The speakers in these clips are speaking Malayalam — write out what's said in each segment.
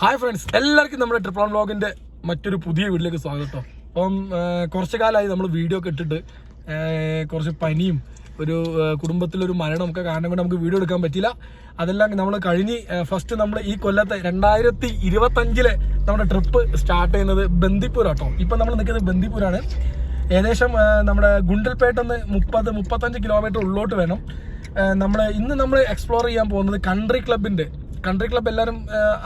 ഹായ് ഫ്രണ്ട്സ് എല്ലാവർക്കും നമ്മുടെ ട്രിപ്പിൾ വ്ളോഗിന്റെ മറ്റൊരു പുതിയ വീട്ടിലേക്ക് സ്വാഗതം. അപ്പം കുറച്ച് കാലമായി നമ്മൾ വീഡിയോ ഒക്കെ ഇട്ടിട്ട് കുറച്ച് പനിയും ഒരു കുടുംബത്തിലൊരു മരണമൊക്കെ കാരണം കൊണ്ട് നമുക്ക് വീഡിയോ എടുക്കാൻ പറ്റില്ല അതെല്ലാം നമ്മൾ കഴിഞ്ഞ് ഫസ്റ്റ് നമ്മൾ ഈ കൊല്ലത്തെ രണ്ടായിരത്തി ഇരുപത്തഞ്ചിലെ നമ്മുടെ ട്രിപ്പ് സ്റ്റാർട്ട് ചെയ്യുന്നത് ബന്ദിപ്പൂർ കേട്ടോ ഇപ്പം നമ്മൾ നിൽക്കുന്നത് ബന്ദിപ്പൂരാണ് ഏകദേശം നമ്മുടെ ഗുണ്ടൽപേട്ടെന്ന് മുപ്പത് മുപ്പത്തഞ്ച് കിലോമീറ്റർ ഉള്ളോട്ട് വേണം. നമ്മൾ ഇന്ന് നമ്മൾ എക്സ്പ്ലോർ ചെയ്യാൻ പോകുന്നത് കൺട്രി ക്ലബിന്റെ കൺട്രി ക്ലബ് എല്ലാവരും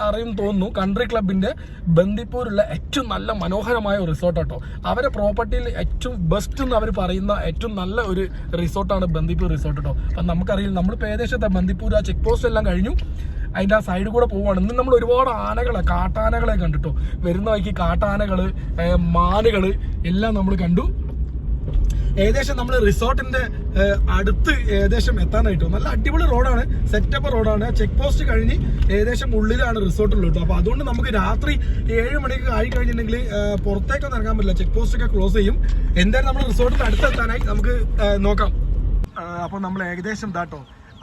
അറിയും തോന്നുന്നു. കൺട്രി ക്ലബിന്റെ ബന്ദിപ്പൂരുള്ള ഏറ്റവും നല്ല മനോഹരമായ റിസോർട്ട് കേട്ടോ അവരെ പ്രോപ്പർട്ടിയിൽ ഏറ്റവും ബെസ്റ്റ് എന്ന് അവർ പറയുന്ന ഏറ്റവും നല്ല ഒരു റിസോർട്ടാണ് ബന്ദിപ്പൂർ റിസോർട്ട് കേട്ടോ അപ്പം നമുക്കറിയില്ല. നമ്മളിപ്പോൾ ഏകദേശത്തെ ബന്ദിപ്പൂർ ആ ചെക്ക് പോസ്റ്റ് എല്ലാം കഴിഞ്ഞു. അതിന്റെ ആ സൈഡിൽ കൂടെ പോവാണ്. ഇന്ന് നമ്മൾ ഒരുപാട് ആനകളെ കാട്ടാനകളെ കണ്ടിട്ടോ. വരുന്ന വഴിക്ക് കാട്ടാനകൾ മാനുകൾ എല്ലാം നമ്മൾ കണ്ടു. ഏകദേശം നമ്മൾ റിസോർട്ടിന്റെ അടുത്ത് ഏകദേശം എത്താനായിട്ട് നല്ല അടിപൊളി റോഡാണ്. സെറ്റപ്പ് റോഡാണ്. ചെക്ക് പോസ്റ്റ് കഴിഞ്ഞ് ഏകദേശം ഉള്ളിലാണ് റിസോർട്ടുള്ളത് കേട്ടോ. അപ്പൊ അതുകൊണ്ട് നമുക്ക് രാത്രി ഏഴ് മണിക്ക് ആയി കഴിഞ്ഞിട്ടുണ്ടെങ്കിൽ പുറത്തേക്ക് ഇറങ്ങാൻ പറ്റില്ല. ചെക്ക് പോസ്റ്റ് ഒക്കെ ക്ലോസ് ചെയ്യും. എന്തായാലും നമ്മൾ റിസോർട്ടിന്റെ അടുത്തെത്താനായി നമുക്ക് നോക്കാം. അപ്പോൾ നമ്മൾ ഏകദേശം ഇതാട്ടോ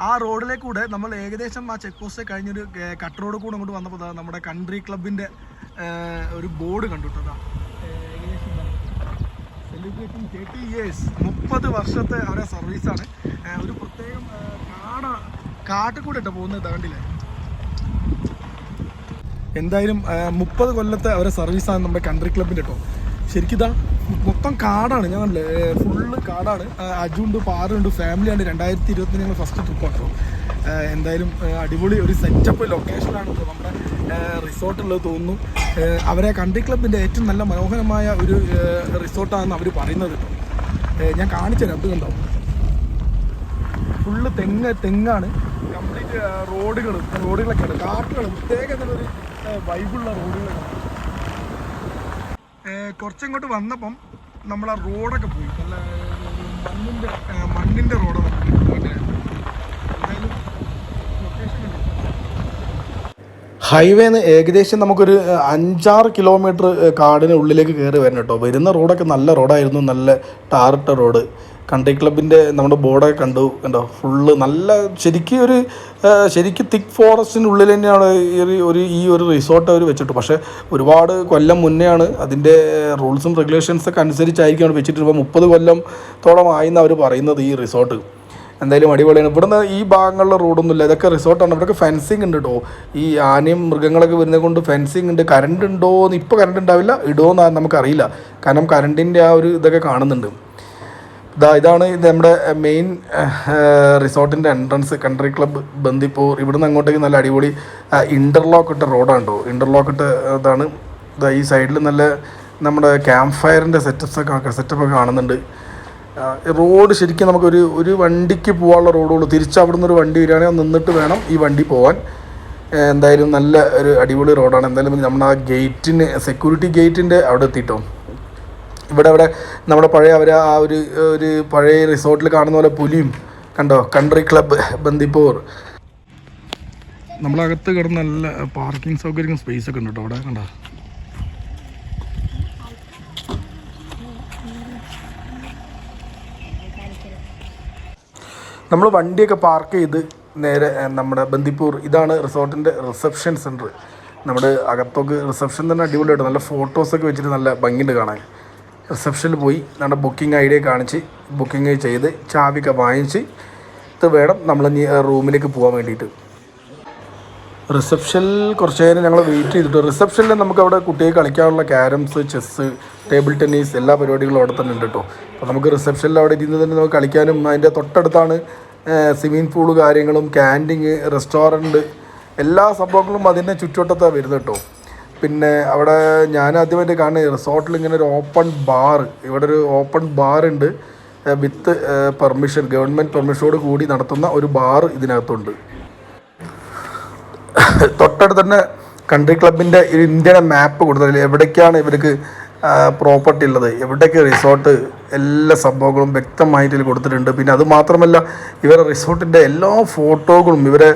ആ റോഡിലേക്ക് കൂടെ നമ്മൾ ഏകദേശം ആ ചെക്ക് പോസ്റ്റ് കഴിഞ്ഞൊരു കട്ട് റോഡ് കൂടെ അങ്ങോട്ട് വന്നപ്പോൾ നമ്മുടെ കൺട്രി ക്ലബിന്റെ ഒരു ബോർഡ് കണ്ടു സെലിബ്രേറ്റിംഗ് ടി ഇയേഴ്സ് മുപ്പത് വർഷത്തെ അവരെ സർവീസാണ് ഒരു പ്രത്യേകം കാട കാട്ടിൽ കൂടെ ഇട്ടോ പോകുന്നത് കണ്ടില്ലേ? എന്തായാലും മുപ്പത് കൊല്ലത്തെ അവരെ സർവീസാണ് നമ്മുടെ കൺട്രി ക്ലബിന്റെ കേട്ടോ ശരിക്കിതാ മൊത്തം കാടാണ്. ഞാൻ ഫുള്ള് കാടാണ്. അജുണ്ട് പാറുണ്ട് ഫാമിലിയാണ് രണ്ടായിരത്തി ഇരുപത്തിന് ഞങ്ങൾ ഫസ്റ്റ് ട്രിപ്പ് കേട്ടോ എന്തായാലും അടിപൊളി ഒരു സെറ്റപ്പ് ലൊക്കേഷനാണ് നമ്മുടെ റിസോർട്ടുള്ളത് തോന്നുന്നു. അവരെ കൺട്രി ക്ലബിന്റെ ഏറ്റവും നല്ല മനോഹരമായ ഒരു റിസോർട്ടാണെന്ന് അവർ പറയുന്നത് ഞാൻ കാണിച്ചു തരാം. അത് കണ്ടോ? ഫുള്ള് തെങ്ങ് തെങ്ങാണ്. കംപ്ലീറ്റ് റോഡുകൾ റോഡുകളൊക്കെയാണ് കാട്ടുകൾ പ്രത്യേക ഒരു വൈബുള്ള റോഡുകളാണ്. കുറച്ചിങ്ങോട്ട് വന്നപ്പം നമ്മൾ ആ റോഡൊക്കെ പോയി. നല്ല മണ്ണിന്റെ മണ്ണിന്റെ റോഡ് ഹൈവേന്ന് ഏകദേശം നമുക്കൊരു അഞ്ചാറ് കിലോമീറ്റർ കാടിന് ഉള്ളിലേക്ക് കയറി വരണം കേട്ടോ വരുന്ന റോഡൊക്കെ നല്ല റോഡായിരുന്നു. നല്ല ടാറിട്ട റോഡ്. കൺട്രി ക്ലബിന്റെ നമ്മുടെ ബോർഡൊക്കെ കണ്ടു. കണ്ടോ? ഫുള്ള് നല്ല ശരിക്കും ഒരു ശരിക്കും തിക്ക് ഫോറസ്റ്റിന്റെ ഉള്ളിൽ തന്നെയാണ് ഈ ഒരു- ഈ ഒരു റിസോർട്ട് അവർ വെച്ചിട്ട്. പക്ഷേ ഒരുപാട് കൊല്ലം മുന്നെയാണ് അതിന്റെ റൂൾസും റെഗുലേഷൻസൊക്കെ അനുസരിച്ചായിരിക്കും വെച്ചിട്ട് ഇപ്പോൾ മുപ്പത് കൊല്ലത്തോളം തോളമായി അവർ പറയുന്നത് ഈ റിസോർട്ട്. എന്തായാലും അടിപൊളിയാണ്. ഇവിടുന്ന് ഈ ഭാഗങ്ങളിലെ റോഡൊന്നുമില്ല. ഇതൊക്കെ റിസോർട്ടാണ്. ഇവിടെയൊക്കെ ഫെൻസിങ് ഉണ്ട് കേട്ടോ ഈ ആനയും മൃഗങ്ങളൊക്കെ വരുന്നത് കൊണ്ട് ഫെൻസിങ് ഉണ്ട്. കറണ്ട് ഉണ്ടോ എന്ന് ഇപ്പോൾ കറണ്ട് ഉണ്ടാവില്ല. ഇടുമോ എന്ന് നമുക്കറിയില്ല കാരണം കറണ്ടിന്റെ ആ ഒരു ഇതൊക്കെ കാണുന്നുണ്ട്. ഇതാ ഇതാണ് ഇത് നമ്മുടെ മെയിൻ റിസോർട്ടിന്റെ എൻട്രൻസ് കൺട്രി ക്ലബ്ബ് ബന്ദിപ്പൂർ. ഇവിടുന്ന് അങ്ങോട്ടേക്ക് നല്ല അടിപൊളി ഇന്റർലോക്ക് ഇട്ട റോഡാണ് കേട്ടോ ഇന്റർലോക്ക് ഇട്ട ഇതാണ്. ഇതാ ഈ സൈഡിൽ നല്ല നമ്മുടെ ക്യാമ്പ് ഫയറിന്റെ സെറ്റപ്സ് ഒക്കെ സെറ്റപ്പ് ഒക്കെ കാണുന്നുണ്ട്. റോഡ് ശരിക്കും നമുക്കൊരു ഒരു വണ്ടിക്ക് പോകാനുള്ള റോഡുള്ളൂ. തിരിച്ച് അവിടുന്ന് ഒരു വണ്ടി വരികയാണെങ്കിൽ നിന്നിട്ട് വേണം ഈ വണ്ടി പോകാൻ എന്തായാലും നല്ല ഒരു അടിപൊളി റോഡാണ്. എന്തായാലും നമ്മൾ ആ ഗേറ്റിന് സെക്യൂരിറ്റി ഗേറ്റിന്റെ അവിടെ എത്തിയിട്ടോ ഇവിടെ അവിടെ നമ്മുടെ പഴയ അവർ ആ ഒരു ഒരു പഴയ റിസോർട്ടിൽ കാണുന്ന പോലെ പുലിയും കണ്ടോ? Country club Bandipur. നമ്മളകത്ത് കിടന്ന് നല്ല പാർക്കിംഗ് സൗകര്യം സ്പേസ് ഒക്കെ ഉണ്ട് കേട്ടോ അവിടെ? കണ്ടോ? നമ്മൾ വണ്ടിയൊക്കെ പാർക്ക് ചെയ്ത് നേരെ നമ്മുടെ ബന്ദിപ്പൂർ ഇതാണ് റിസോർട്ടിന്റെ റിസപ്ഷൻ സെന്റർ നമ്മുടെ അകത്തൊക്കെ റിസപ്ഷൻ തന്നെ അടിപൊളിയായിട്ട് നല്ല ഫോട്ടോസൊക്കെ വെച്ചിട്ട് നല്ല ഭംഗിയുണ്ട് കാണാൻ. റിസപ്ഷനിൽ പോയി നമ്മുടെ ബുക്കിംഗ് ഐ ഡി കാണിച്ച് ബുക്കിംഗ് ചെയ്ത് ചാവിയൊക്കെ വാങ്ങിച്ച് ഇത് വേണം നമ്മൾ റൂമിലേക്ക് പോകാൻ വേണ്ടിയിട്ട്. റിസപ്ഷനിൽ കുറച്ച് നേരം ഞങ്ങൾ വെയിറ്റ് ചെയ്തിട്ട്. റിസപ്ഷനിൽ നമുക്ക് അവിടെ കുട്ടിയെ കളിക്കാനുള്ള ക്യാരംസ് ചെസ്സ് ടേബിൾ ടെന്നീസ് എല്ലാ പരിപാടികളും അവിടെ തന്നെ ഉണ്ട് കേട്ടോ അപ്പോൾ നമുക്ക് റിസപ്ഷനിൽ അവിടെ ഇരുന്ന് തന്നെ നമുക്ക് കളിക്കാനും അതിന്റെ തൊട്ടടുത്താണ് സ്വിമ്മിംഗ് പൂൾ കാര്യങ്ങളും ക്യാന്റിങ് റെസ്റ്റോറന്റ് എല്ലാ സംഭവങ്ങളും അതിന്റെ ചുറ്റുവട്ടത്താണ് വരുന്നത് കേട്ടോ പിന്നെ അവിടെ ഞാൻ ആദ്യമായിട്ട് കാണുന്നത് റിസോർട്ടിൽ ഇങ്ങനെ ഒരു ഓപ്പൺ ബാർ ഇവിടെ ഒരു ഓപ്പൺ ബാർ ഉണ്ട്. വിത്ത് പെർമിഷൻ ഗവൺമെന്റ് പെർമിഷനോട് കൂടി നടത്തുന്ന ഒരു ബാർ ഇതിനകത്തുണ്ട്. തൊട്ടടുത്ത് തന്നെ കൺട്രി ക്ലബിന്റെ ഒരു ഇന്ത്യയുടെ മാപ്പ് കൊടുത്തതിൽ എവിടേക്കാണ് ഇവർക്ക് പ്രോപ്പർട്ടി ഉള്ളത്? എവിടേക്ക് റിസോർട്ട് എല്ലാ സംഭവങ്ങളും വ്യക്തമായിട്ട് കൊടുത്തിട്ടുണ്ട്. പിന്നെ അത് മാത്രമല്ല ഇവരുടെ റിസോർട്ടിന്റെ എല്ലാ ഫോട്ടോകളും ഇവരെ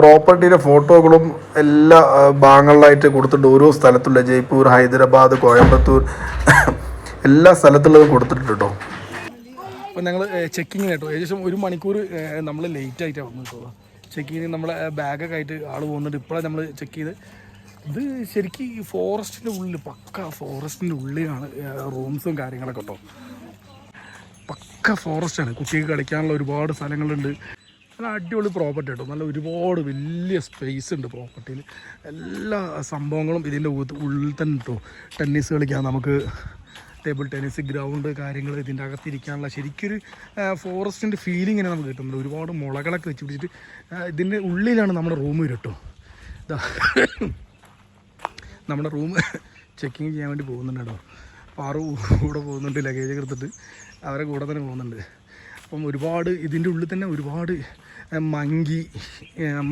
പ്രോപ്പർട്ടിയുടെ ഫോട്ടോകളും എല്ലാ ഭാഗങ്ങളിലായിട്ട് കൊടുത്തിട്ടുണ്ട്. ഓരോ സ്ഥലത്തുള്ള ജയ്പൂർ ഹൈദരാബാദ് കോയമ്പത്തൂർ എല്ലാ സ്ഥലത്തുള്ളതും കൊടുത്തിട്ടുണ്ട് കേട്ടോ അപ്പോൾ ഞങ്ങൾ ചെക്കിങ്ങിനായിട്ടോ ഏകദേശം ഒരു മണിക്കൂർ നമ്മൾ ലേറ്റ് ആയിട്ടാണ് വന്നത് ചെയ്ത് നമ്മളെ ബാഗൊക്കെ ആയിട്ട് ആൾ പോകുന്നുണ്ട്. ഇപ്പോഴാണ് നമ്മൾ ചെക്ക് ചെയ്ത്. ഇത് ശരിക്കും ഈ ഫോറസ്റ്റിന്റെ ഉള്ളിൽ പക്ക ഫോറസ്റ്റിന്റെ ഉള്ളിലാണ് റൂംസും കാര്യങ്ങളൊക്കെ കേട്ടോ പക്ക ഫോറസ്റ്റാണ്. കുട്ടികൾക്ക് കളിക്കാനുള്ള ഒരുപാട് സ്ഥലങ്ങളുണ്ട്. നല്ല അടിപൊളി പ്രോപ്പർട്ടി കേട്ടോ നല്ല ഒരുപാട് വലിയ സ്പേസ് ഉണ്ട് പ്രോപ്പർട്ടിയിൽ എല്ലാ സംഭവങ്ങളും ഇതിന്റെ ഉള്ളിൽ തന്നെ കേട്ടോ ടെന്നീസ് കളിക്കാൻ നമുക്ക്. ടേബിൾ ടെന്നീസ് ഗ്രൗണ്ട് കാര്യങ്ങൾ ഇതിന്റെ അകത്തിരിക്കാനുള്ള ശരിക്കൊരു ഫോറസ്റ്റിന്റെ ഫീലിങ്ങിനെ നമുക്ക് കിട്ടുന്നുണ്ട്. ഒരുപാട് മുളകളൊക്കെ വെച്ച് പിടിച്ചിട്ട് ഇതിന്റെ ഉള്ളിലാണ് നമ്മുടെ റൂം വരും കേട്ടോ. ഇതാ നമ്മുടെ റൂം ചെക്കിങ് ചെയ്യാൻ വേണ്ടി പോകുന്നുണ്ട് കേട്ടോ. പാറു കൂടെ പോകുന്നുണ്ട് ലഗേജ് എടുത്തിട്ട്. അവരെ കൂടെ തന്നെ പോകുന്നുണ്ട്. അപ്പം ഒരുപാട് ഇതിന്റെ ഉള്ളിൽ തന്നെ ഒരുപാട് മങ്കി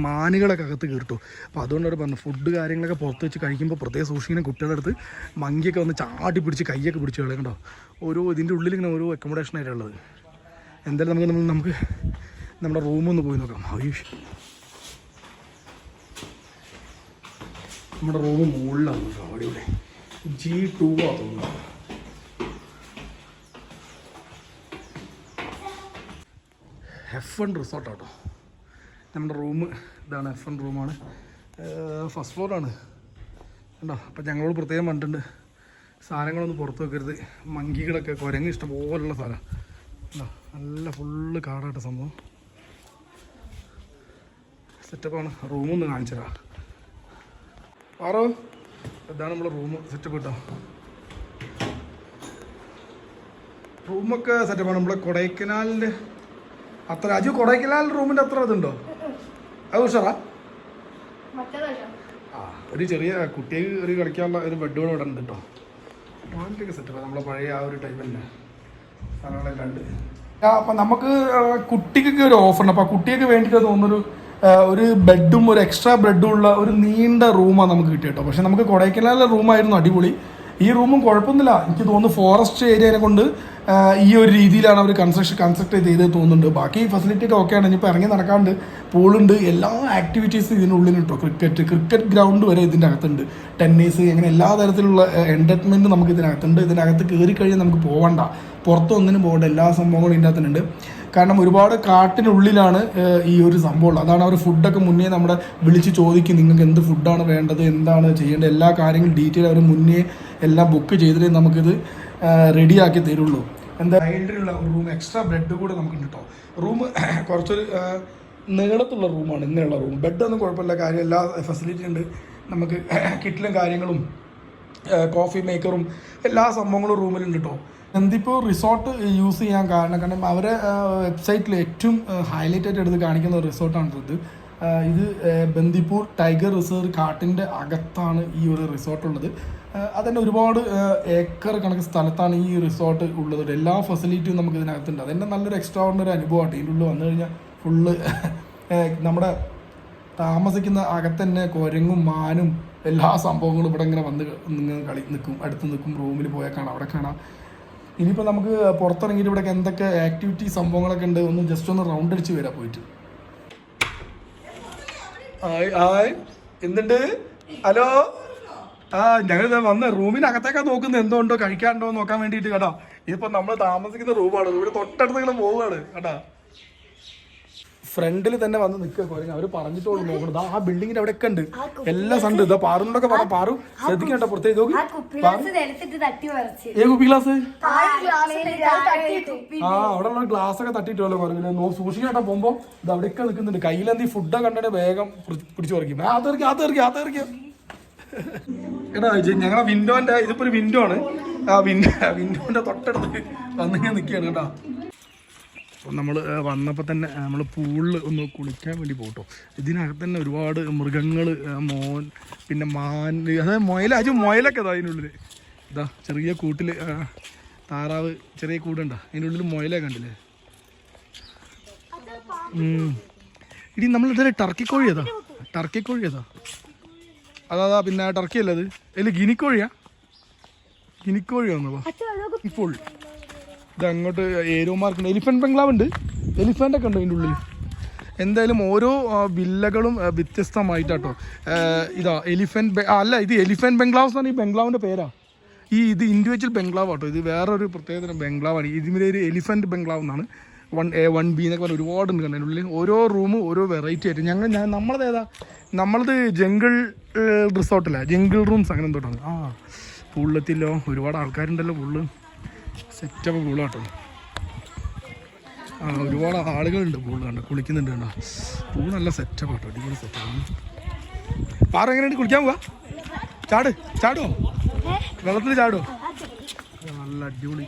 മാനുകളൊക്കെ അകത്ത് കയറിട്ടു അപ്പോൾ അതുകൊണ്ട് അവർ പറഞ്ഞു ഫുഡ് കാര്യങ്ങളൊക്കെ പുറത്ത് വെച്ച് കഴിക്കുമ്പോൾ പ്രത്യേക സൂക്ഷിക്കുന്ന കുട്ടികളുടെ അടുത്ത്. മങ്കിയൊക്കെ വന്ന് ചാടി പിടിച്ച് കൈയൊക്കെ പിടിച്ച് കളയും കേട്ടോ ഓരോ ഇതിന്റെ ഉള്ളിൽ ഇങ്ങനെ ഓരോ അക്കോമഡേഷൻ ആയിട്ടുള്ളത് എന്തായാലും നമുക്ക് നമ്മൾ നമുക്ക് നമ്മുടെ റൂമൊന്ന് പോയി നോക്കാം. ആയുഷ് നമ്മുടെ റൂം മുകളിലാണ് അടിപൊളി. ജി ടൂ ആ തോന്നുന്നു. എഫ് വൺ റിസോർട്ടാട്ടോ നമ്മുടെ റൂം ഇതാണ് എഫ് വൺ റൂമാണ്. ഫസ്റ്റ് ഫ്ലോറാണ് കണ്ടോ? അപ്പം ഞങ്ങളോട് പ്രത്യേകം പറഞ്ഞിട്ടുണ്ട് സാധനങ്ങളൊന്നും പുറത്ത് വെക്കരുത്. മങ്കികളൊക്കെ കുരങ്ങ് ഇഷ്ടം പോലുള്ള സ്ഥലം കണ്ടോ? നല്ല ഫുള്ള് കാടായിട്ട് സംഭവം. സെറ്റപ്പാണ് റൂമൊന്ന് കാണിച്ചു തരാം. ആറോ? ഇതാണ് നമ്മളെ റൂം സെറ്റപ്പ് കിട്ടോ. റൂമൊക്കെ സെറ്റപ്പാണ് നമ്മളെ കൊടൈക്കനാലിന്റെ അത്ര അജു കൊടൈക്കനാൽ റൂമിന്റെ അത്ര ഇതുണ്ടോ? അത് ഉഷാറാ? ആ ഒരു ചെറിയ കുട്ടിക്ക് ഒരു കളിക്കാനുള്ള ഒരു ബെഡ് കൂടെ ഇവിടെ ഉണ്ട് കേട്ടോ. വാനിലൊക്കെ സെറ്റപ്പ് നമ്മളെ പഴയ ആ ഒരു ടൈമിന്റെ സാധനങ്ങളെല്ലാം ഉണ്ട് അപ്പം നമുക്ക് കുട്ടിക്കൊക്കെ ഒരു ഓഫറുണ്ട് അപ്പോൾ കുട്ടിയൊക്കെ വേണ്ടിയിട്ട് തോന്നുന്നൊരു ഒരു ബെഡും ഒരു എക്സ്ട്രാ ബെഡും ഉള്ള ഒരു നീണ്ട റൂമാണ് നമുക്ക് കിട്ടിയ കേട്ടോ. പക്ഷെ നമുക്ക് കൊടൈക്കനാലിലെ റൂമായിരുന്നു അടിപൊളി. ഈ റൂമും കുഴപ്പമൊന്നുമില്ല. എനിക്ക് തോന്നുന്നു ഫോറസ്റ്റ് ഏരിയനെ കൊണ്ട് ഈ ഒരു രീതിയിലാണ് അവർ കൺസ്ട്രക്ഷൻ കൺസ്ട്രക്ട് ചെയ്ത് തോന്നുന്നുണ്ട്. ബാക്കി ഫെസിലിറ്റി ഒക്കെ ഓക്കെയാണ് ഇനിയിപ്പോൾ ഇറങ്ങി നടക്കാണ്ട് പൂളുണ്ട് എല്ലാ ആക്ടിവിറ്റീസും ഇതിനുള്ളിൽ കേട്ടോ ക്രിക്കറ്റ് ക്രിക്കറ്റ് ഗ്രൗണ്ട് വരെ ഇതിന്റെ അകത്തുണ്ട്. ടെന്നീസ് അങ്ങനെ എല്ലാ തരത്തിലുള്ള എന്റർടൈൻമെന്റും നമുക്ക് ഇതിനകത്തുണ്ട്. ഇതിനകത്ത് കയറി കഴിഞ്ഞാൽ നമുക്ക് പോകണ്ട പുറത്തൊന്നിനും പോകേണ്ട. എല്ലാ സംഭവങ്ങളും ഇതിന്റെ അകത്തുണ്ട്. കാരണം ഒരുപാട് കാട്ടിനുള്ളിലാണ് ഈ ഒരു സംഭവം അതാണ് അവർ ഫുഡൊക്കെ മുന്നേ നമ്മുടെ വിളിച്ച് ചോദിക്കും. നിങ്ങൾക്ക് എന്ത് ഫുഡാണ് വേണ്ടത്? എന്താണ് ചെയ്യേണ്ടത്? എല്ലാ കാര്യങ്ങളും ഡീറ്റെയിൽ അവർ മുന്നേ എല്ലാം ബുക്ക് ചെയ്തിട്ടേ നമുക്കിത് റെഡിയാക്കി തരുള്ളൂ. എന്താ സൈഡിലുള്ള റൂം എക്സ്ട്രാ ബെഡ് കൂടെ നമുക്ക് കേട്ടോ റൂം കുറച്ചൊരു നീളത്തുള്ള റൂമാണ് ഇങ്ങനെയുള്ള റൂം ബെഡൊന്നും കുഴപ്പമില്ല കാര്യം എല്ലാ ഫെസിലിറ്റി ഉണ്ട്. നമുക്ക് കിറ്റിലും കാര്യങ്ങളും കോഫി മേക്കറും എല്ലാ സംഭവങ്ങളും റൂമിലുണ്ട് കേട്ടോ എന്തിപ്പോൾ റിസോർട്ട് യൂസ് ചെയ്യാൻ കാരണം കാരണം അവരെ വെബ്സൈറ്റിൽ ഏറ്റവും ഹൈലൈറ്റ് ആയിട്ട് എടുത്ത് കാണിക്കുന്ന റിസോർട്ടാണ് ഇത് ഇത് ബന്ദിപ്പൂർ ടൈഗർ റിസർവ് കാട്ടിന്റെ അകത്താണ് ഈ ഒരു റിസോർട്ട് ഉള്ളത്. അതന്നെ ഒരുപാട് ഏക്കർ കണക്ക് സ്ഥലത്താണ് ഈ റിസോർട്ട് ഉള്ളത്. എല്ലാ ഫെസിലിറ്റിയും നമുക്ക് ഇതിനകത്തുണ്ട്. അതെന്നെ നല്ലൊരു എക്സ്ട്രാ ഓർഡിനറി അനുഭവമാണ്. ഇതിന്റെ ഉള്ളിൽ വന്നു കഴിഞ്ഞാൽ ഫുള്ള് നമ്മുടെ താമസിക്കുന്ന അകത്തന്നെ കുരങ്ങും മാനും എല്ലാ സംഭവങ്ങളും ഇവിടെ ഇങ്ങനെ വന്ന് നിങ്ങൾ കളി നിൽക്കും. അടുത്ത് നിൽക്കും റൂമിൽ പോയാൽ കാണാം. അവിടെ കാണാം. ഇനിയിപ്പോൾ നമുക്ക് പുറത്തിറങ്ങിയിട്ട് ഇവിടെ എന്തൊക്കെ ആക്ടിവിറ്റി സംഭവങ്ങളൊക്കെ ഉണ്ട്? ഒന്ന് ജസ്റ്റ് ഒന്ന് റൗണ്ട് അടിച്ച് വരാം പോയിട്ട്. ഹായ് ഹായ് എന്തുണ്ട്? ഹലോ? ആ ഞങ്ങൾ വന്ന റൂമിനകത്തേക്കാ നോക്കുന്നത്. എന്തുണ്ടോ കഴിക്കാനുണ്ടോ നോക്കാൻ വേണ്ടിയിട്ട് കേട്ടോ. ഇതിപ്പോ നമ്മൾ താമസിക്കുന്ന റൂമാണ്. ഇവിടെ തൊട്ടടുത്ത് ഇങ്ങനെ പോവുകയാണ് കേട്ടാ. ഫ്രണ്ടിൽ തന്നെ വന്ന് നിൽക്കുക കുരങ്ങ്. അവർ പറഞ്ഞിട്ടോളൂ നോക്കണത് ദാ ആ ബിൽഡിങ്ങിന്റെ അവിടെ ഒക്കെ ഉണ്ട് എല്ലാം സണ്ട് ഇതാ പാറുണ്ടൊക്കെ പറഞ്ഞ പാറു. ശ്രദ്ധിക്കണ്ട പുറത്തേക്ക് നോക്കി. ഏ കുപ്പി ഗ്ലാസ്? ആ അവിടെ ഉള്ള ഗ്ലാസ്. ഒക്കെ തട്ടിയിട്ടുള്ള കുറവില്ല നോ സൂക്ഷിക്കട്ടെ പോകുമ്പോ. ഇത് അവിടെയൊക്കെ നിൽക്കുന്നുണ്ട്. കയ്യിലെന്തി ഫുഡൊക്കെ കണ്ടിട്ട് വേഗം പിടി- പിടിച്ചു പറിക്കും. ആ തെറിക്കും ആ തെറിക്കും ആ തെറിക്കും എടാ ഇത് ഞങ്ങളെ വിൻഡോന്റെ ഇതിപ്പോ ഒരു വിൻഡോ ആണ്. ആ വിൻഡോ വിൻഡോന്റെ തൊട്ടടുത്ത് വന്നിങ്ങനെ നിൽക്കുകയാണ് കേട്ടോ. അപ്പോൾ നമ്മൾ വന്നപ്പോൾ തന്നെ നമ്മൾ പൂളിൽ ഒന്ന് കുളിക്കാൻ വേണ്ടി പോട്ടോ. ഇതിനകത്ത് തന്നെ ഒരുപാട് മൃഗങ്ങൾ മോൻ പിന്നെ മാൻ അതായത് മുയൽ അജു മുയലൊക്കെ ഇതാ അതിനുള്ളിൽ ഇതാ ചെറിയ കൂട്ടിൽ താറാവ് ചെറിയ കൂടുണ്ടോ അതിന്റെ ഉള്ളിൽ കണ്ടില്ലേ. ഇടി നമ്മൾ ഇതൊരു ടർക്കി കോഴി ഏതാ? ടർക്കി കോഴി ഏതാ? അതാ അതാ പിന്നെ ടർക്കി അല്ലേ അത്? അല്ല ഗിനിക്കോഴിയാ? ഗിനിക്കോഴി ഇപ്പോൾ ഇത് അങ്ങോട്ട് ഏരോമാർക്കുണ്ട് എലിഫന്റ് ബംഗ്ലാവ് ഉണ്ട്. എലിഫന്റ് ഒക്കെ ഉണ്ട് അതിന്റെ ഉള്ളിൽ. എന്തായാലും ഓരോ വില്ലകളും വ്യത്യസ്തമായിട്ടാട്ടോ. ഇതാ എലിഫന്റ് അല്ല ഇത് എലിഫന്റ് ബംഗ്ലാവ്സ് എന്നാണ് ഈ ബംഗ്ലാവിന്റെ പേരാ. ഈ ഇത് ഇൻഡിവിജ്വൽ ബംഗ്ലാവ് ആട്ടോ. ഇത് വേറൊരു പ്രത്യേകതരം ബംഗ്ലാവാണ് ഇതിന്റെ ഒരു എലിഫന്റ് ബംഗ്ലാവ് എന്നാണ്. വൺ എ വൺ ബി എന്നൊക്കെ പറഞ്ഞാൽ ഒരുപാട് ഉണ്ട് കണ്ടതിന്റെ ഉള്ളിൽ. ഓരോ റൂമും ഓരോ വെറൈറ്റി ആയിട്ട്. ഞങ്ങൾ ഞാൻ നമ്മളത് ഏതാ? നമ്മളത് ജംഗിൾ റിസോർട്ടല്ല ജംഗിൾ റൂംസ് അങ്ങനെ എന്തോട്ടാണ് ആ പുള്ളത്തില്ലോ ഒരുപാട് ആൾക്കാരുണ്ടല്ലോ പൂളിൽ സെറ്റപ്പ് പൂളാട്ടോ ആ ഒരുപാട് ആളുകളുണ്ട് പൂൾ കണ്ടോ കുളിക്കുന്നുണ്ട് കണ്ടോ? പൂ നല്ല സെറ്റപ്പ് ആട്ടോ അടിപൊളി സെറ്റപ്പാണ് പാറ എങ്ങനെയുണ്ട്? കുളിക്കാൻ പോവാ? ചാട് ചാടുവോ? വെള്ളത്തിൽ ചാടുവോ? നല്ല അടിപൊളി.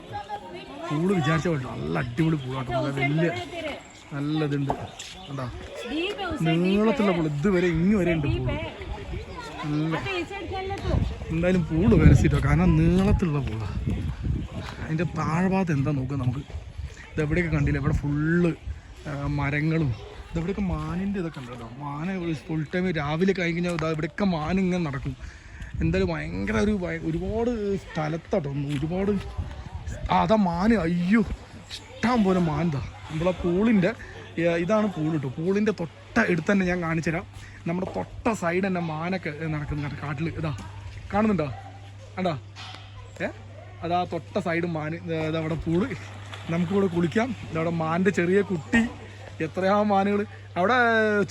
പൂൾ വിചാരിച്ച പോലെ നല്ല അടിപൊളി പൂളാട്ടോ നല്ല വലിയ നല്ല ഇതുണ്ട്. കണ്ടോ? നീളത്തിലുള്ള പൂൾ ഇതുവരെ ഇങ്ങ് വരെ ഉണ്ട് പൂൾ നല്ല എന്തായാലും പൂൾ വരച്ചിട്ടോ കാരണം നീളത്തിലുള്ള പൂളാ അതിന്റെ താഴ്ഭാഗത്ത് എന്താ നോക്കുക നമുക്ക്? ഇതെവിടെയൊക്കെ കണ്ടില്ല? ഇവിടെ ഫുള്ള് മരങ്ങളും. ഇതെവിടെയൊക്കെ മാനിന്റെ ഇതൊക്കെ ഉണ്ടല്ലോ മാന ഫുൾ ടൈം രാവിലെ കഴിഞ്ഞാൽ ഇതാ ഇവിടെയൊക്കെ മാൻ ഇങ്ങനെ നടക്കും. എന്തായാലും ഭയങ്കര ഒരു ഒരുപാട് സ്ഥലത്താട്ടോ ഒരുപാട് അതാ മാന്. അയ്യോ ഇഷ്ടം പോലെ മാനതാ നമ്മളെ പൂളിന്റെ ഇതാണ് പൂൾ കേട്ടോ പൂളിന്റെ തൊട്ട എടുത്ത് തന്നെ ഞാൻ കാണിച്ചു തരാം നമ്മുടെ തൊട്ട സൈഡ് തന്നെ മാനൊക്കെ നടക്കുന്നുണ്ട് കാട്ടിൽ ഇതാ കാണുന്നുണ്ടോ? കണ്ടാ? അതാ തൊട്ട സൈഡ് മാന് ഇത് അവിടെ പൂൾ. നമുക്കിവിടെ കുളിക്കാം. അവിടെ മാന്റെ ചെറിയ കുട്ടി. എത്രയാ മാനുകൾ അവിടെ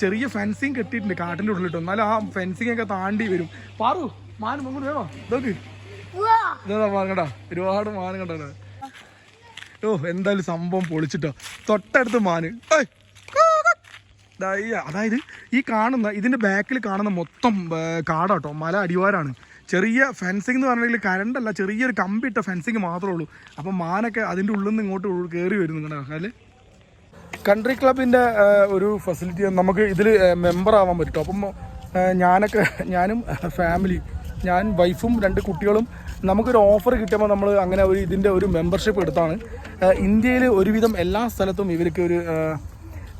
ചെറിയ ഫെൻസിങ് കെട്ടിയിട്ടുണ്ട് കാട്ടിന്റെ ഉള്ളിലിട്ട്. എന്നാലും ആ ഫെൻസിങ് ഒക്കെ താണ്ടി വരും. പാറു മാൻ മുങ്ങോട്ട് വേണോ? ഇതൊക്കെ. ഇതാ മാൻ കണ്ടാ. ഒരുപാട് മാൻ കണ്ടോ ഓ എന്തായാലും സംഭവം പൊളിച്ചിട്ടോ. തൊട്ടടുത്ത് മാന്. ഏയ്, അതായത് ഈ കാണുന്ന ഇതിന്റെ ബാക്കിൽ കാണുന്ന മൊത്തം കാടാട്ടോ. മല അടിവാരാണ്. ചെറിയ ഫെൻസിങ് എന്ന് പറഞ്ഞെങ്കിൽ കരണ്ടല്ല ചെറിയൊരു കമ്പിട്ട ഫെൻസിങ് മാത്രമേ ഉള്ളൂ. അപ്പം മാനൊക്കെ അതിന്റെ ഉള്ളിൽ നിന്ന് ഇങ്ങോട്ട് കയറി വരുന്നു അല്ലേ? കൺട്രി ക്ലബിന്റെ ഒരു ഫെസിലിറ്റി നമുക്ക് ഇതിൽ മെമ്പർ ആവാൻ പറ്റും അപ്പം ഞാനൊക്കെ ഞാനും ഫാമിലി ഞാൻ വൈഫും രണ്ട് കുട്ടികളും നമുക്കൊരു ഓഫർ കിട്ടുമ്പോൾ നമ്മൾ അങ്ങനെ ഒരു ഇതിന്റെ ഒരു മെമ്പർഷിപ്പ് എടുത്താണ്. ഇന്ത്യയിൽ ഒരുവിധം എല്ലാ സ്ഥലത്തും ഇവർക്ക് ഒരു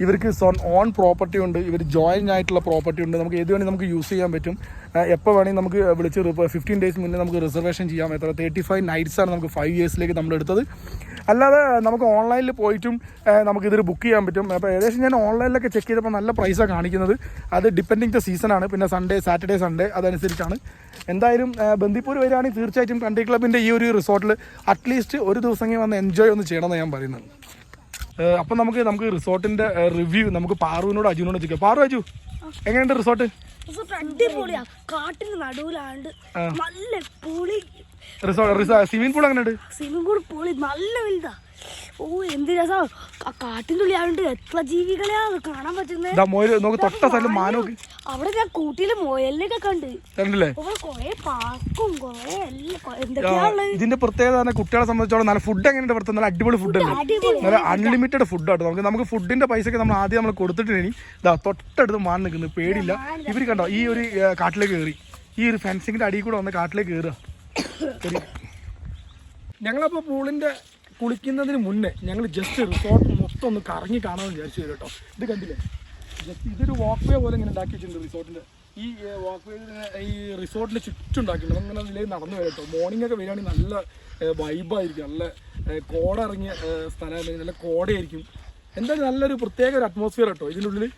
ഇവർക്ക് സോൺ ഓൺ പ്രോപ്പർട്ടി ഉണ്ട് ഇവർ ജോയിൻ ആയിട്ടുള്ള പ്രോപ്പർട്ടി ഉണ്ട്. നമുക്ക് ഏത് വേണമെങ്കിൽ നമുക്ക് യൂസ് ചെയ്യാൻ പറ്റും. എപ്പോൾ വേണമെങ്കിൽ നമുക്ക് വിളിച്ച് ഫിഫ്റ്റീൻ ഡേയ്സ് മുന്നേ നമുക്ക് റിസർവേഷൻ ചെയ്യാം. എത്ര? തേർട്ടി ഫൈവ് നൈറ്റ്സ് ആണ് നമുക്ക് ഫൈവ് ഇയേഴ്സിലേക്ക് നമ്മൾ എടുത്തത്. അല്ലാതെ നമുക്ക് ഓൺലൈനിൽ പോയിട്ടും ആ, നമുക്ക് ഇതിൽ ബുക്ക് ചെയ്യാൻ പറ്റും. അപ്പോൾ ഏകദേശം ഞാൻ ഓൺലൈനിലൊക്കെ ചെക്ക് ചെയ്തപ്പോൾ നല്ല പ്രൈസാണ് കാണിക്കുന്നത്. അത് ഡിപ്പെൻഡിങ് ദ സീസണാണ് പിന്നെ സൺഡേ സാറ്റർഡേ സൺഡേ അതനുസരിച്ചാണ്. എന്തായാലും ബന്ദിപ്പൂർ വരികയാണെങ്കിൽ തീർച്ചയായിട്ടും കണ്ടി ക്ലബിന്റെ ഈ ഒരു റിസോർട്ടിൽ അറ്റ്ലീസ്റ്റ് ഒരു ദിവസമെങ്കിൽ വന്ന് എൻജോയ് ഒന്ന് ചെയ്യണമെന്ന് ഞാൻ പറയുന്നത്. അപ്പം നമുക്ക് നമുക്ക് റിസോർട്ടിന്റെ റിവ്യൂ നമുക്ക് പാറുവിനോട് അജുവിനോട് ചോദിക്കാം. പാറു അജു എങ്ങനെയുണ്ട് റിസോർട്ട്? റിസോർട്ട് അടിപൊളിയാ. കാട്ടിന് നടുവിലാണ്ട് നല്ല പൊളി. റിസോർട്ട് സ്വിമ്മിംഗ് പൂൾ എങ്ങനെയുണ്ട്? സ്വിമ്മിംഗ് പൂൾ പൊളി നല്ല വലുതാ. ഓ എന്ത് രസം. ക- കാട്ടിന്റെ ഉള്ളിലാണ്ട് എത്ര ജീവികളെയാ കാണാൻ പറ്റുന്നത് നോക്ക് തൊട്ട സ്ഥലം മാനോക്ക്. അവിടെ ഞാൻ കൂട്ടിയിൽ മുയലിനൊക്കെ കണ്ട്. കണ്ടില്ലേ? കൊറേ പാക്കും കൊറേ ഇതിന്റെ പ്രത്യേകത കുട്ടികളെ സംബന്ധിച്ചോളം നല്ല ഫുഡ് എങ്ങനെയുണ്ട് ഇവിടുത്തെ? നല്ല അടിപൊളി ഫുഡ് നല്ല അൺലിമിറ്റഡ് ഫുഡ് ആട്ടോ. നമുക്ക് നമുക്ക് ഫുഡിന്റെ പൈസക്ക് നമ്മൾ ആദ്യം നമ്മൾ കൊടുത്തിട്ടിനി ഇതാ തൊട്ടടുത്ത് മാൻ നിൽക്കുന്നു പേടിയില്ല. ഇവർ കണ്ടോ ഈ ഒരു കാട്ടിലേക്ക് കയറി ഈ ഒരു ഫെൻസിങ്ങിന്റെ അടിയിൽ കൂടെ വന്ന് കാട്ടിലേക്ക് കയറുക ഞങ്ങളപ്പോ ഞങ്ങളപ്പോൾ പൂളിന്റെ കുളിക്കുന്നതിന് മുന്നേ ഞങ്ങൾ ജസ്റ്റ് റിസോർട്ട് മൊത്തം ഒന്ന് കറങ്ങി കാണാമെന്ന് വിചാരിച്ചു കേട്ടോ. ഇത് കണ്ടില്ലേ? ജസ്റ്റ് ഇതൊരു വാക്ക് വേ പോലെ ഇങ്ങനെ ഉണ്ടാക്കി വെച്ചിട്ടുണ്ട് റിസോർട്ടിന്റെ. ഈ വാക്ക് വേ ഈ റിസോർട്ടിന്റെ ചുറ്റും ഉണ്ടാക്കിയിട്ടുണ്ട്. അങ്ങനെ അതിലേക്ക് നടന്നു വരാം കേട്ടോ. മോർണിംഗ് ഒക്കെ വരികയാണെങ്കിൽ നല്ല വൈബായിരിക്കും നല്ല കോട ഇറങ്ങിയ സ്ഥലമായിരുന്നു നല്ല കോടയായിരിക്കും. എന്തായാലും നല്ലൊരു പ്രത്യേക ഒരു അറ്റ്മോസ്ഫിയർ കേട്ടോ ഇതിന്റെ ഉള്ളിൽ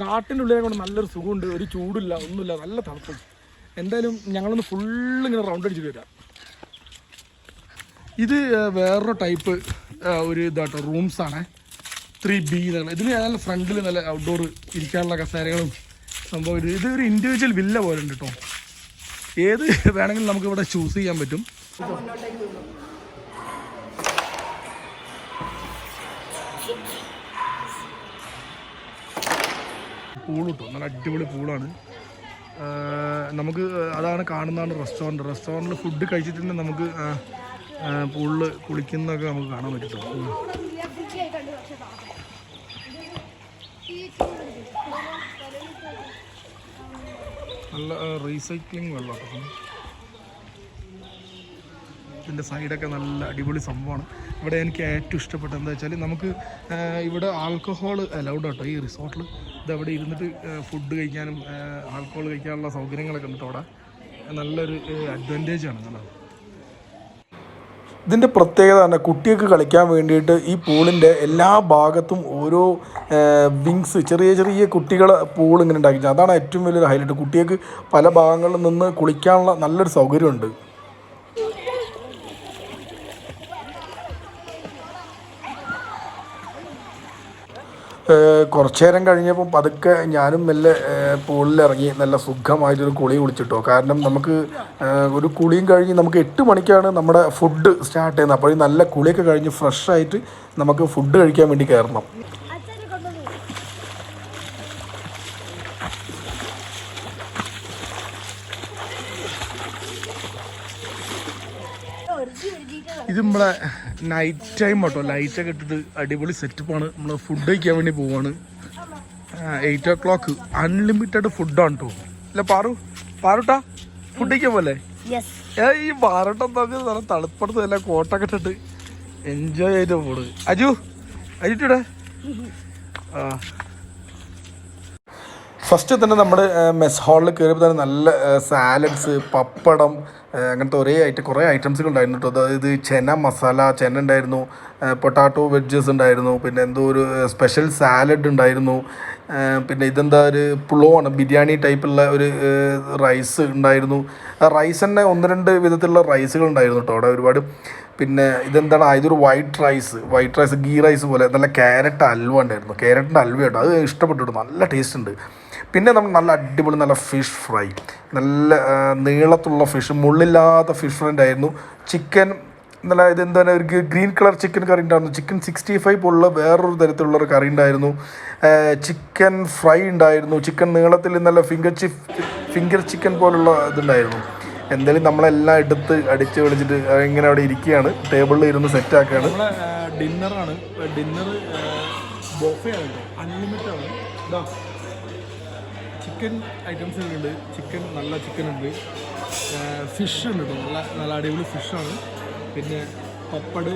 കാട്ടിന്റെ ഉള്ളിലെ കൊണ്ട് നല്ലൊരു സുഖമുണ്ട്. ഒരു ചൂടില്ല ഒന്നുമില്ല. നല്ല തണുപ്പും. എന്തായാലും ഞങ്ങളൊന്ന് ഫുള്ള് ഇങ്ങനെ റൗണ്ട് അടിച്ച് വരാം. ഇത് വേറൊരു ടൈപ്പ് ഒരു ഇതാട്ടോ റൂംസ് ആണ്. ത്രീ ബി എന്നുള്ള ഇതിന് നല്ല ഫ്രണ്ടിൽ നല്ല ഔട്ട്ഡോർ ഇരിക്കാനുള്ള കസേരകളും സംഭവം ഇത്. ഒരു ഇൻഡിവിജ്വൽ വില്ല പോലെ ഉണ്ട് കേട്ടോ ഏത് വേണമെങ്കിലും നമുക്ക് ഇവിടെ ചൂസ് ചെയ്യാൻ പറ്റും. പൂൾ കിട്ടും നല്ല അടിപൊളി പൂളാണ് നമുക്ക് അതാണ് കാണുന്നതാണ് റെസ്റ്റോറന്റ് റെസ്റ്റോറന്റിൽ ഫുഡ് കഴിച്ചിട്ടുണ്ടെങ്കിൽ നമുക്ക് പൂളിൽ കുളിക്കുന്നൊക്കെ നമുക്ക് കാണാൻ പറ്റും ട്ടോ. ഉം. നല്ല റീസൈക്ലിംഗ് വെള്ളം കേട്ടോ ഇതിന്റെ സൈഡൊക്കെ നല്ല അടിപൊളി സംഭവമാണ് ഇവിടെ എനിക്ക് ഏറ്റവും ഇഷ്ടപ്പെട്ട എന്താ വെച്ചാൽ നമുക്ക് ഇവിടെ ആൽക്കഹോൾ അലൗഡ് ആട്ടോ ഈ റിസോർട്ടിൽ ഇത് അവിടെ ഇരുന്നിട്ട് ഫുഡ് കഴിക്കാനും ആൽക്കഹോൾ കഴിക്കാനുള്ള സൗകര്യങ്ങളൊക്കെ ഉണ്ട് അവിടെ നല്ലൊരു അഡ്വാന്റേജ് ആണ് നല്ലത് ഇതിന്റെ പ്രത്യേകത തന്നെ കുട്ടികൾക്ക് കളിക്കാൻ വേണ്ടിയിട്ട് ഈ പൂളിന്റെ എല്ലാ ഭാഗത്തും ഓരോ വിങ്സ് ചെറിയ ചെറിയ കുട്ടികളെ പൂൾ ഇങ്ങനെ ഉണ്ടാക്കി അതാണ് ഏറ്റവും വലിയൊരു ഹൈലൈറ്റ് കുട്ടികൾക്ക് പല ഭാഗങ്ങളിൽ നിന്ന് കുളിക്കാനുള്ള നല്ലൊരു സൗകര്യമുണ്ട്. കുറച്ചു നേരം കഴിഞ്ഞപ്പോൾ പതുക്കെ ഞാനും മെല്ലെ പൂളിൽ ഇറങ്ങി നല്ല സുഖമായിട്ടൊരു കുളി കുളിച്ചിട്ടോ. കാരണം നമുക്ക് ഒരു കുളിയും കഴിഞ്ഞ് നമുക്ക് എട്ട് മണിക്കാണ് നമ്മുടെ ഫുഡ് സ്റ്റാർട്ട് ചെയ്യുന്നത്. അപ്പോൾ നല്ല കുളിയൊക്കെ കഴിഞ്ഞ് ഫ്രഷ് ആയിട്ട് നമുക്ക് ഫുഡ് കഴിക്കാൻ വേണ്ടി കയറണം. ഇത് നമ്മളെ നൈറ്റ് ടൈം കേട്ടോ ലൈറ്റ് ഒക്കെ ഇട്ടിട്ട് അടിപൊളി സെറ്റപ്പാണ് നമ്മൾ ഫുഡ് കഴിക്കാൻ വേണ്ടി പോവാണ്. എയ്റ്റ് ഓ ക്ലോക്ക് അൺലിമിറ്റഡ് ഫുഡാണ് കേട്ടോ അല്ല പാറു. പാറുട്ടാ ഫുഡ് കഴിക്കാൻ പോലെ ഈ പാറട്ട എന്താ നല്ല തണുപ്പടുത്ത് നല്ല കോട്ടൊക്കെ ഇട്ടിട്ട് എൻജോയ് ചെയ്തു പോണ്. അജു അജിട്ടൂടെ ആ ഫസ്റ്റ് തന്നെ നമ്മൾ മെസ് ഹാളിൽ കയറിയപ്പോൾ തന്നെ നല്ല സാലഡ്സ് പപ്പടം അങ്ങനത്തെ ഒരേ ഐറ്റം കുറേ ഐറ്റംസുകൾ ഉണ്ടായിരുന്നു കേട്ടോ അതായത് ചെന മസാല ചെന ഉണ്ടായിരുന്നു പൊട്ടാറ്റോ വെഡ്ജസ് ഉണ്ടായിരുന്നു പിന്നെ എന്തോ ഒരു സ്പെഷ്യൽ സാലഡ് ഉണ്ടായിരുന്നു പിന്നെ ഇതെന്താ ഒരു പുളോ ആണ് ബിരിയാണി ടൈപ്പുള്ള ഒരു റൈസ് ഉണ്ടായിരുന്നു. ആ റൈസ് തന്നെ ഒന്ന് രണ്ട് വിധത്തിലുള്ള റൈസുകൾ ഉണ്ടായിരുന്നു കേട്ടോ അവിടെ ഒരുപാട് പിന്നെ ഇതെന്താണ് ഇതൊരു white rice white rice ghee rice പോലെ നല്ല ക്യാരറ്റ് അൽവ ഉണ്ടായിരുന്നു. ക്യാരറ്റിന്റെ അൽവ കേട്ടോ അത് ഇഷ്ടപ്പെട്ടു നല്ല ടേസ്റ്റ് ഉണ്ട്. പിന്നെ നമ്മൾ നല്ല അടിപൊളി നല്ല ഫിഷ് ഫ്രൈ നല്ല നീളത്തുള്ള ഫിഷ് മുള്ളില്ലാത്ത ഫിഷ് ഫ്രൈ ഉണ്ടായിരുന്നു. ചിക്കൻ നല്ല ഇതെന്താണ് ഒരു ഗ്രീൻ കളർ ചിക്കൻ കറി ഉണ്ടായിരുന്നു. ചിക്കൻ സിക്സ്റ്റി ഫൈവ് പോലുള്ള വേറൊരു തരത്തിലുള്ള ഒരു കറി ഉണ്ടായിരുന്നു. ചിക്കൻ ഫ്രൈ ഉണ്ടായിരുന്നു. ചിക്കൻ നീളത്തിൽ നല്ല ഫിംഗർ ചിഫ് ഫിംഗർ ചിക്കൻ പോലുള്ള ഇതുണ്ടായിരുന്നു. എന്തായാലും നമ്മളെല്ലാം എടുത്ത് അടിച്ച് വിളിച്ചിട്ട് ഇങ്ങനെ അവിടെ ഇരിക്കുകയാണ്. ടേബിളിൽ ഇരുന്ന് സെറ്റ് ആക്കുകയാണ്. ഡിന്നറാണ് ഡിന്നർ ബോഫേ കേട്ടോ. അൺലിമിറ്റഡ് ആണ്. ചിക്കൻ ഐറ്റംസ് ഉണ്ട് ചിക്കൻ നല്ല ചിക്കൻ ഉണ്ട്. ഫിഷ് ഉണ്ട് നല്ല നല്ല അടിപൊളി ഫിഷാണ് പിന്നെ പപ്പട്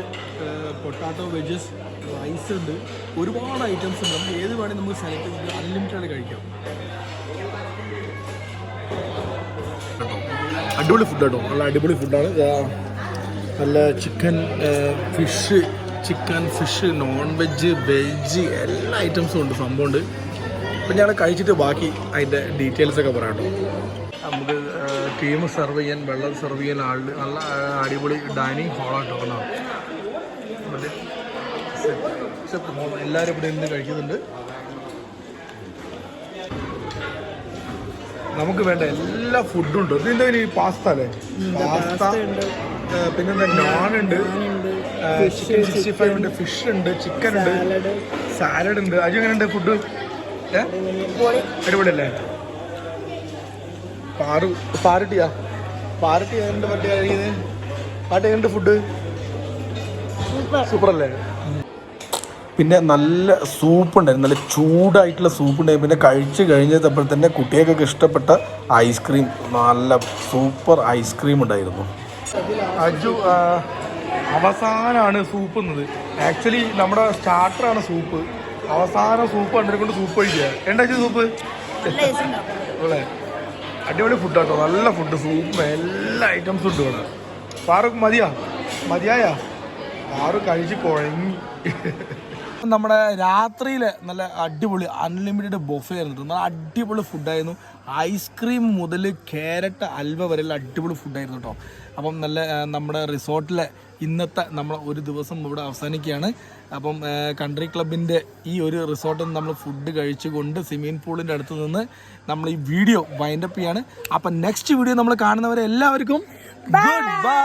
പൊട്ടാറ്റോ വെജസ് റൈസ് ഉണ്ട്. ഒരുപാട് ഐറ്റംസ് ഉണ്ട്. നമുക്ക് ഏത് വേണമെങ്കിൽ നമുക്ക് സെലക്ട് ചെയ്ത് അൺലിമിറ്റഡ് കഴിക്കാം. അടിപൊളി ഫുഡ് കേട്ടോ നല്ല അടിപൊളി ഫുഡാണ് നല്ല chicken fish chicken fish non veg veg എല്ലാ ഐറ്റംസും ഉണ്ട്. സംഭവമുണ്ട് അപ്പം ഞാൻ കഴിച്ചിട്ട് ബാക്കി അതിന്റെ ഡീറ്റെയിൽസ് ഒക്കെ പറയാം നമുക്ക് ടീം സെർവ് ചെയ്യാൻ വെള്ളം സെർവ് ചെയ്യാൻ ആൾ നല്ല അടിപൊളി ഡൈനിങ് സെറ്റ് ഹോൾ എല്ലാവരും ഇവിടെ നിന്ന് കഴിക്കുന്നുണ്ട്. നമുക്ക് വേണ്ട എല്ലാ ഫുഡും ഉണ്ട്. ഇതിന്റെ ഈ പാസ്ത അല്ലേ? പാസ്ത പിന്നെന്താ നോൺ ഉണ്ട്. ചിക്കൻ സിക്സ്റ്റി ഫൈവ് ഉണ്ട്. ഫിഷ് ഉണ്ട്. ചിക്കൻ ഉണ്ട് സാലഡ് ഉണ്ട് എങ്ങനെ ഫുഡ് അടിപൊളിയല്ലേ? പാറു പാരട്ടിയാ? പാരട്ടി എന്ത് കഴിക്കുന്നത് പാട്ട് എങ്ങനെയുണ്ട് ഫുഡ് സൂപ്പർ. അല്ലേ പിന്നെ നല്ല സൂപ്പ് ഉണ്ടായിരുന്നു നല്ല ചൂടായിട്ടുള്ള സൂപ്പ് ഉണ്ടായിരുന്നു പിന്നെ കഴിച്ച് കഴിഞ്ഞപ്പോൾ തന്നെ കുട്ടികൾക്കൊക്കെ ഇഷ്ടപ്പെട്ട ഐസ്ക്രീം. നല്ല സൂപ്പർ ഐസ്ക്രീം ഉണ്ടായിരുന്നു. അജു അവസാനമാണ് സൂപ്പ് എന്നത് ആക്ച്വലി നമ്മുടെ സ്റ്റാർട്ടറാണ് സൂപ്പ്. അവസാനം സൂപ്പ് കണ്ടിട്ട് കൊണ്ട് സൂപ്പ് കഴിക്കുക. എന്താ സൂപ്പ്? അല്ലേ? അടിപൊളി ഫുഡ് കേട്ടോ നല്ല ഫുഡ് സൂപ്പ് എല്ലാ ഐറ്റംസും ഉണ്ട് ഇവിടെ. ഫാറൂഖ് മതിയാ? മതിയായ? ഫാറൂഖ് കഴിച്ച് കുഴങ്ങി. നമ്മുടെ രാത്രിയിലെ നല്ല അടിപൊളി അൺലിമിറ്റഡ് ബൊഫേ ആയിരുന്നു നല്ല അടിപൊളി ഫുഡായിരുന്നു ഐസ്ക്രീം മുതൽ ക്യാരറ്റ് അൽവ വരെയുള്ള അടിപൊളി ഫുഡായിരുന്നു കേട്ടോ. അപ്പം നല്ല നമ്മുടെ റിസോർട്ടിലെ ഇന്നത്തെ നമ്മൾ ഒരു ദിവസം ഇവിടെ അവസാനിക്കുകയാണ്. അപ്പം കൺട്രി ക്ലബിന്റെ ഈ ഒരു റിസോർട്ടിൽ നമ്മൾ ഫുഡ് കഴിച്ചുകൊണ്ട് സ്വിമ്മിംഗ് പൂളിന്റെ അടുത്ത് നിന്ന് നമ്മൾ ഈ വീഡിയോ വൈൻഡപ്പ് ചെയ്യാണ്. അപ്പം നെക്സ്റ്റ് വീഡിയോ നമ്മൾ കാണുന്നവരെ എല്ലാവർക്കും ഗുഡ് ബൈ